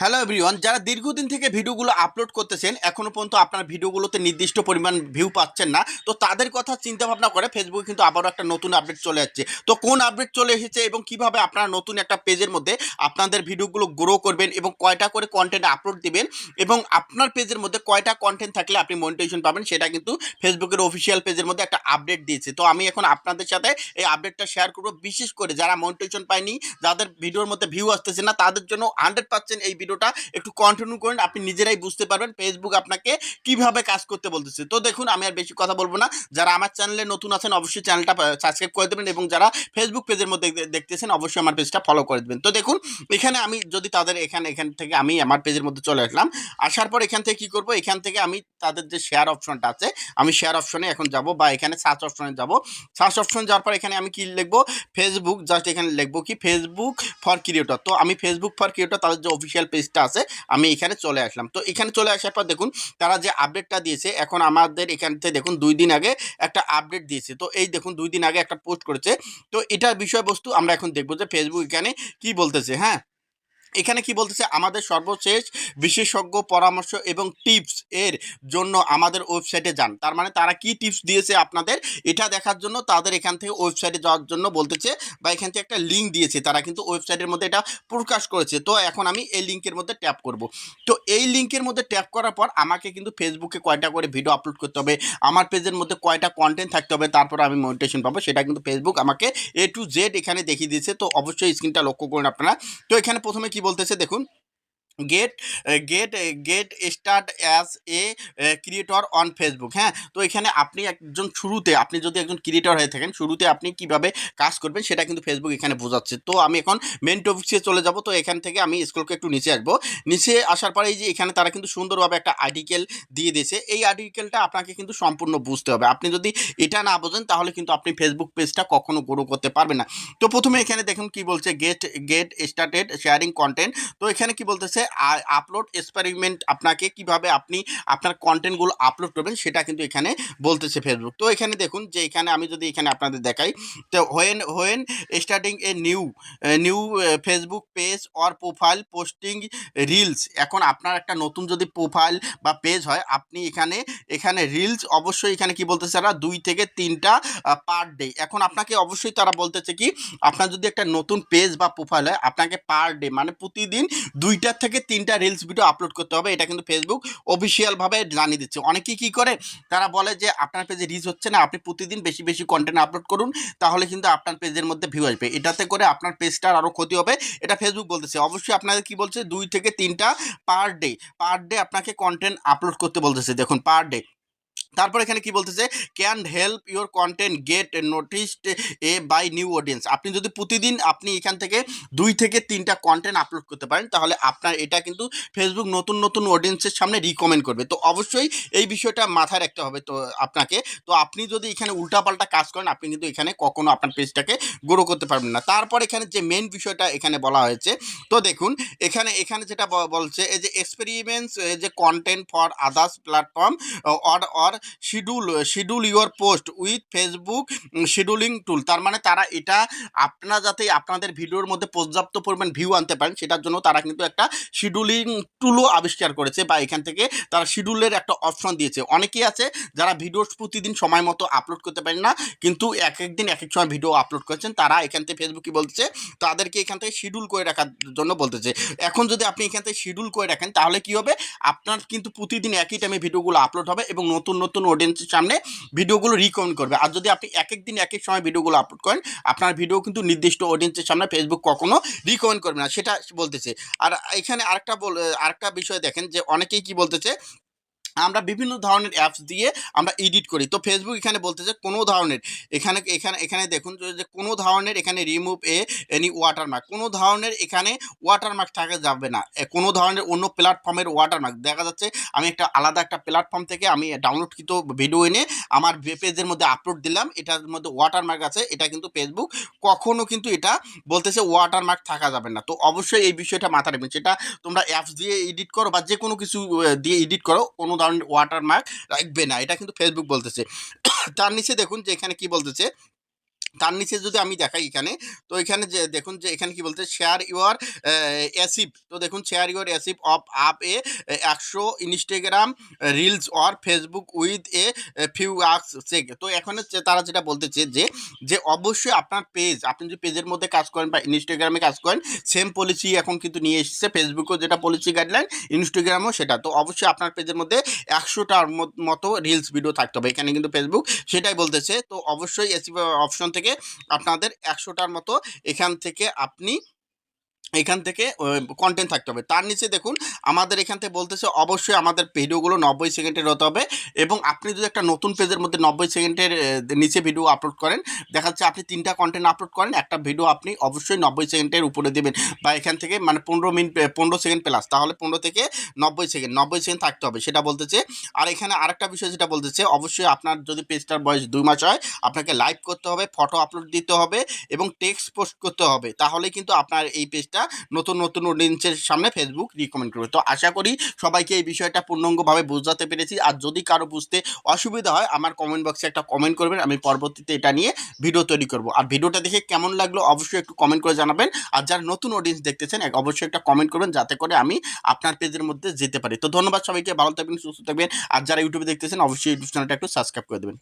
Hello everyone যারা দীর্ঘদিন থেকে ভিডিওগুলো আপলোড করতেছেন, এখনও পর্যন্ত আপনার ভিডিওগুলোতে নির্দিষ্ট পরিমাণ ভিউ পাচ্ছেন না, তো তাদের কথা চিন্তা ভাবনা করে ফেসবুকে কিন্তু আবারও একটা নতুন আপডেট চলে যাচ্ছে তো কোন আপডেট চলে এসেছে এবং কীভাবে আপনারা নতুন একটা পেজের মধ্যে আপনাদের ভিডিওগুলো গ্রো করবেন এবং কয়টা করে কন্টেন্ট আপলোড দিবেন এবং আপনার পেজের মধ্যে কয়টা কন্টেন্ট থাকলে আপনি মনিটাইজেশন পাবেন, সেটা কিন্তু ফেসবুকের অফিসিয়াল পেজের মধ্যে একটা আপডেট দিয়েছে। তো আমি এখন আপনাদের সাথে এই আপডেটটা শেয়ার করব, বিশেষ করে যারা মনিটাইজেশন পায়নি, যাদের ভিডিওর মধ্যে ভিউ আসতেছে না, তাদের জন্য হান্ড্রেড পার্সেন্ট এই ভিডিওটা একটু কন্টিনিউ করেন, আপনি নিজেরাই বুঝতে পারবেন ফেসবুক আপনাকে কীভাবে কাজ করতে বলতেছে। তো দেখুন, আমি আর বেশি কথা বলব না। যারা আমার চ্যানেলে নতুন আছেন, অবশ্যই চ্যানেলটা সাবস্ক্রাইব করে দেবেন এবং যারা ফেসবুক পেজের মধ্যে দেখতেছেন, অবশ্যই আমার পেজটা ফলো করে দেবেন। তো দেখুন, এখানে আমি যদি তাদের এখানে, এখান থেকে আমি আমার পেজের মধ্যে চলে আসলাম, আসার পর এখান থেকে কি করব? এখান থেকে আমি তাদের যে শেয়ার অপশনটা আছে, আমি শেয়ার অপশনে এখন যাব বা এখানে সার্চ অপশনে যাব। সার্চ অপশন যাওয়ার পর এখানে আমি কি লিখব? ফেসবুক জাস্ট এখানে লিখব কি? ফেসবুক ফর ক্রিয়েটর তো আমি ফেসবুক ফর ক্রিয়েটর তাদের যে অফিসিয়াল পেজটা আছে, আমি এখানে চলে আসলাম। তো এখানে চলে আসার পর দেখুন, তারা যে আপডেটটা দিয়েছে, এখন আমাদের এখান থেকে দেখুন দুই দিন আগে একটা আপডেট দিয়েছে। তো এই দেখুন দুই দিন আগে একটা পোস্ট করেছে। তো এটার বিষয়বস্তু আমরা এখন দেখব যে ফেসবুক এখানে কি বলতেছে হ্যাঁ? এখানে কি বলতেছে? আমাদের সর্বশেষ বিশেষজ্ঞ পরামর্শ এবং টিপস এর জন্য আমাদের ওয়েবসাইটে যান। তার মানে তারা কি টিপস দিয়েছে আপনাদের? এটা দেখার জন্য তাদের এখান থেকে ওয়েবসাইটে যাওয়ার জন্য বলতেছে বা এখান থেকে একটা লিঙ্ক দিয়েছে। তারা কিন্তু ওয়েবসাইটের মধ্যে এটা প্রকাশ করেছে। তো এখন আমি এই লিঙ্কের মধ্যে ট্যাপ করব। তো এই লিঙ্কের মধ্যে ট্যাপ করার পর আমাকে কিন্তু ফেসবুকে কয়টা করে ভিডিও আপলোড করতে হবে, আমার পেজের মধ্যে কয়টা কন্টেন্ট থাকতে হবে, তারপর আমি মনিটেশন পাবো, সেটা কিন্তু ফেসবুক আমাকে এ টু জেড এখানে দেখিয়ে দিয়েছে। তো অবশ্যই স্ক্রিনটা লক্ষ্য করুন আপনারা। তো এখানে প্রথমে বলতেছে দেখুন। Get get get start as a creator on Facebook হ্যাঁ? তো এখানে আপনি একজন শুরুতে, আপনি যদি একজন ক্রিয়েটর হয়ে থাকেন, শুরুতে আপনি কীভাবে কাজ করবেন সেটা কিন্তু ফেসবুক এখানে বোঝাচ্ছে। তো আমি এখন মেন টপিক্সে চলে যাব। তো এখান থেকে আমি স্কুলকে একটু নিচে আসব নিচে আসার পরে এই যে এখানে তারা কিন্তু সুন্দরভাবে একটা আর্টিকেল দিয়ে দিয়েছে। এই আর্টিকেলটা আপনাকে কিন্তু সম্পূর্ণ বুঝতে হবে। আপনি যদি এটা না বোঝেন, তাহলে কিন্তু আপনি ফেসবুক পেজটা কখনো গ্রো করতে পারবেন না। তো প্রথমে এখানে দেখুন কি বলছে get get started sharing content তো এখানে কি বলতেছে আপলোড এক্সপেরিমেন্ট আপনাকে কীভাবে আপনি আপনার কন্টেন্টগুলো আপলোড করবেন, সেটা কিন্তু এখানে বলতেছে ফেসবুক তো এখানে দেখুন যে এখানে আমি যদি এখানে আপনাদের দেখাই, তো when when starting a new new Facebook page or profile posting reels এখন আপনার একটা নতুন যদি প্রোফাইল বা পেজ হয়, আপনি এখানে এখানে রিলস অবশ্যই এখানে কি বলতেছে তারা? দুই থেকে তিনটা পার ডে এখন আপনাকে অবশ্যই তারা বলতেছে কি, আপনার যদি একটা নতুন পেজ বা প্রোফাইল হয়, আপনাকে পার ডে মানে প্রতিদিন দুইটা থেকে তিনটা রিলস ভিডিও আপলোড করতে হবে, এটা কিন্তু ফেসবুক অফিসিয়ালভাবে জানিয়ে দিচ্ছে। অনেকেই কি করে, তারা বলে যে আপনার পেজে রিচ হচ্ছে না, আপনি প্রতিদিন বেশি বেশি কন্টেন্ট আপলোড করুন, তাহলে কিন্তু আপনার পেজের মধ্যে ভিউ আসবে। এটাতে করে আপনার পেজটার আরও ক্ষতি হবে, এটা ফেসবুক বলতেছে। অবশ্যই আপনাদের কি বলছে, দুই থেকে তিনটা পার ডে পার ডে আপনাকে কন্টেন্ট আপলোড করতে বলতেছে। দেখুন পার ডে তারপর এখানে কি বলতেছে? Can help your content get noticed a by new audience আপনি যদি প্রতিদিন আপনি এখান থেকে দুই থেকে তিনটা কন্টেন্ট আপলোড করতে পারেন, তাহলে আপনার এটা কিন্তু ফেসবুক নতুন নতুন অডিয়েন্সের সামনে রিকমেন্ড করবে। তো অবশ্যই এই বিষয়টা মাথায় রাখতে হবে তো আপনাকে। তো আপনি যদি এখানে উল্টাপাল্টা কাজ করেন, আপনি কিন্তু এখানে কখনো আপনার পেজটাকে গ্রো করতে পারবেন না। তারপর এখানে যে মেন বিষয়টা এখানে বলা হয়েছে, তো দেখুন, এখানে এখানে যেটা বলছে, এই যে এক্সপেরিমেন্টস যে content for others platform or or schedule schedule your post with Facebook scheduling tool তার মানে তারা এটা আপনারা যাতে আপনাদের ভিডিওর মধ্যে পর্যাপ্ত পরিমাণ ভিউ আনতে পারেন, সেটার জন্য তারা কিন্তু একটা শিডিউলিং টুলও আবিষ্কার করেছে বা এখান থেকে তারা শিডিউলের একটা অপশন দিয়েছে। অনেকেই আছে যারা ভিডিও প্রতিদিন সময় মতো আপলোড করতে পারেন না, কিন্তু এক এক দিন এক এক সময় ভিডিও আপলোড করেছেন, তারা এখান থেকে ফেসবুকে বলছে, তাদেরকে এখান থেকে শিডিউল করে রাখার জন্য বলতেছে। এখন যদি আপনি এখান থেকে শিডিউল করে রাখেন, তাহলে কি হবে? আপনার কিন্তু প্রতিদিন একই টাইমে ভিডিওগুলো আপলোড হবে এবং নতুন নতুন অডিয়েন্সের সামনে ভিডিওগুলো রিকমেন্ড করবে। আর যদি আপনি এক এক দিন এক এক সময় ভিডিওগুলো আপলোড করেন, আপনার ভিডিও কিন্তু নির্দিষ্ট অডিয়েন্সের সামনে ফেসবুক কখনো রিকমেন্ড করবে না, সেটা বলতেছে। আর এখানে আরেকটা বল আরেকটা বিষয় দেখেন যে অনেকেই কি বলতেছে আমরা বিভিন্ন ধরনের অ্যাপস দিয়ে আমরা এডিট করি। তো ফেসবুক এখানে বলতেছে কোনো ধরনের, এখানে এখানে এখানে দেখুন যে কোনো ধরনের এখানে রিমুভ এ এনি ওয়াটারমার্ক কোনো ধরনের এখানে ওয়াটারমার্ক থাকা যাবে না। কোনো ধরনের অন্য প্ল্যাটফর্মের ওয়াটারমার্ক দেখা যাচ্ছে আমি একটা আলাদা একটা প্ল্যাটফর্ম থেকে আমি ডাউনলোডকৃত ভিডিও এনে আমার পেজের মধ্যে আপলোড দিলাম, এটার মধ্যে ওয়াটারমার্ক আছে, এটা কিন্তু ফেসবুক কখনো কিন্তু এটা বলতেছে ওয়াটারমার্ক থাকা যাবে না। তো অবশ্যই এই বিষয়টা মাথা রাখবেন। সেটা তোমরা অ্যাপস দিয়ে এডিট করো বা যে কোনো কিছু দিয়ে এডিট করো, কোনো ওয়াটারমার্ক রাখবে না। এটা কিন্তু ফেসবুক বলতেছে। তার নিচে দেখুন যে এখানে কি বলতেছে? তার নিচে যদি আমি দেখাই এখানে, তো এখানে যে, দেখুন যে, এখানে কি বলতে শেয়ার ইউর অ্যাসিভ তো দেখুন share your archive of up a একশো Instagram reels or Facebook with a few আক্স check তো এখন তারা যেটা বলতেছে যে যে অবশ্যই আপনার পেজ আপনি যদি পেজের মধ্যে কাজ করেন বা ইনস্টাগ্রামে কাজ করেন সেম পলিসি এখন কিন্তু নিয়ে এসেছে। ফেসবুকেও যেটা পলিসি গাইডলাইন ইনস্টাগ্রামও সেটা। তো অবশ্যই আপনার পেজের মধ্যে একশোটার মতো রিলস ভিডিও থাকতে হবে। এখানে কিন্তু ফেসবুক সেটাই বলতেছে। তো অবশ্যই এসি অপশন থেকে আপনাদের একশোটার মতো এখান থেকে আপনি এখান থেকে কন্টেন্ট থাকতে হবে। তার নিচে দেখুন, আমাদের এখান থেকে বলতেছে, অবশ্যই আমাদের ভিডিওগুলো নব্বই সেকেন্ডের হতে হবে এবং আপনি যদি একটা নতুন পেজের মধ্যে নব্বই সেকেন্ডের নিচে ভিডিও আপলোড করেন দেখা যাচ্ছে আপনি তিনটা কন্টেন্ট আপলোড করেন, একটা ভিডিও আপনি অবশ্যই নব্বই সেকেন্ডের উপরে দেবেন বা এখান থেকে মানে পনেরো মিনিট পনেরো সেকেন্ড প্লাস তাহলে পনেরো থেকে নব্বই সেকেন্ড নব্বই সেকেন্ড থাকতে হবে, সেটা বলতেছে। আর এখানে আরেকটা বিষয় যেটা বলতেছে, অবশ্যই আপনার যদি পেজটার বয়স দুই মাস হয়, আপনাকে লাইভ করতে হবে ফটো আপলোড দিতে হবে এবং টেক্সট পোস্ট করতে হবে তাহলে কিন্তু আপনার এই পেজটা নতুন নতুন অডিয়েন্সের সামনে ফেসবুক রিকমেন্ড করবে। তো আশা করি সবাইকে এই বিষয়টা পূর্ণাঙ্গভাবে বোঝাতে পেরেছি। আর যদি কারও বুঝতে অসুবিধা হয়, আমার কমেন্ট বক্সে একটা কমেন্ট করবেন, আমি পরবর্তীতে এটা নিয়ে ভিডিও তৈরি করব। আর ভিডিওটা দেখে কেমন লাগল অবশ্যই একটু কমেন্ট করে জানাবেন। আর যারা নতুন অডিয়েন্স দেখতেছেন অবশ্যই একটা কমেন্ট করবেন, যাতে করে আমি আপনার পেজের মধ্যে যেতে পারি। তো ধন্যবাদ সবাইকে, ভালো থাকবেন, সুস্থ থাকবেন। আর যারা ইউটিউবে দেখতেছেন, অবশ্যই ইউটিউব চ্যানেলটা একটু সাবস্ক্রাইব করে দেবেন।